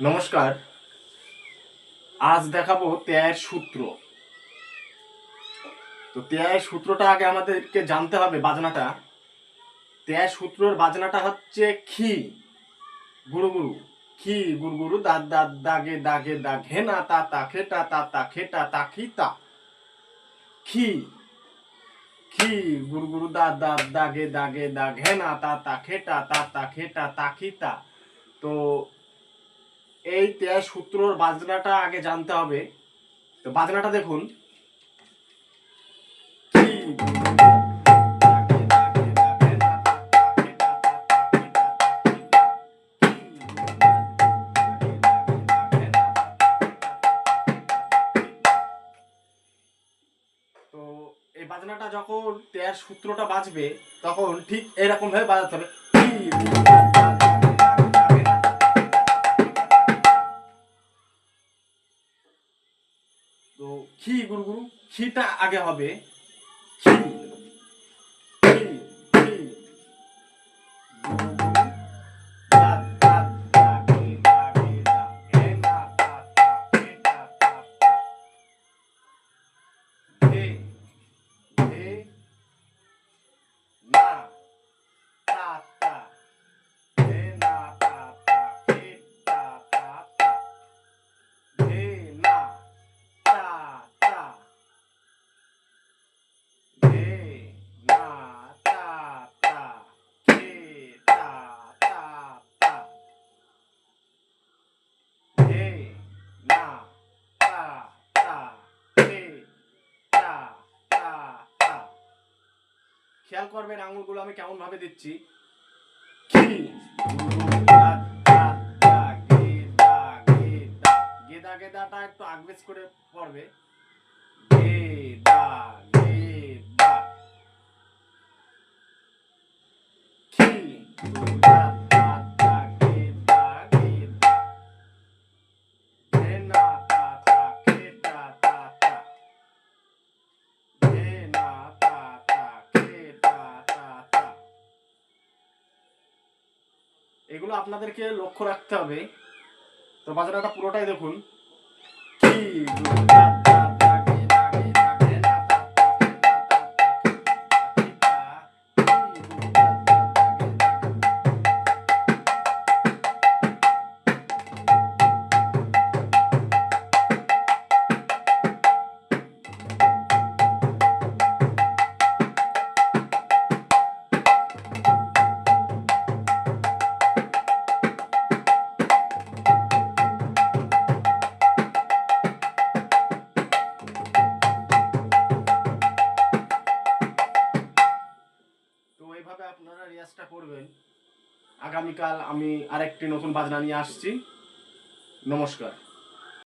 নমস্কার। আজ দেখাবো ত্যায়ের সূত্র। তো ত্যায়ের সূত্রটা আগে আমাদেরকে জানতে হবে বাজনাটা। ত্যায়ের সূত্রর বাজনাটা হচ্ছে খি গুরু গুরু খি গুরু গুরু দাদ দাদ দাগে দাগে দা ঘেনা তা তা খেটা তা তা খেটা তা, খি তা। খি খি গুরু গুরু দা দাদ দাগে দাগে দা ঘেনা তা তা খেটা তা তা খেটা তা, খি, তা। তো এই ত্যায় সূত্রর বাজনাটা আগে জানতে হবে। তো বাজনাটা দেখুন। তো এই বাজনাটা যখন ত্যায়ের সূত্রটা বাজবে, তখন ঠিক এরকম ভাবে বাজাতে হবে। খি গুরু গুরু? খিটা আগে হবে। খি খেয়াল করবেন আঙুলগুলো আমি কেমন ভাবে দিচ্ছি। গেদা গেদাটা একটু আগবেজ করে পড়বে। গে দা এগুলো আপনাদেরকে লক্ষ্য রাখতে হবে। তো বাজারটা পুরোটাই দেখুন। কি আগামীকাল আমি আরেকটি নতুন বাজনা নিয়ে আসছি। নমস্কার।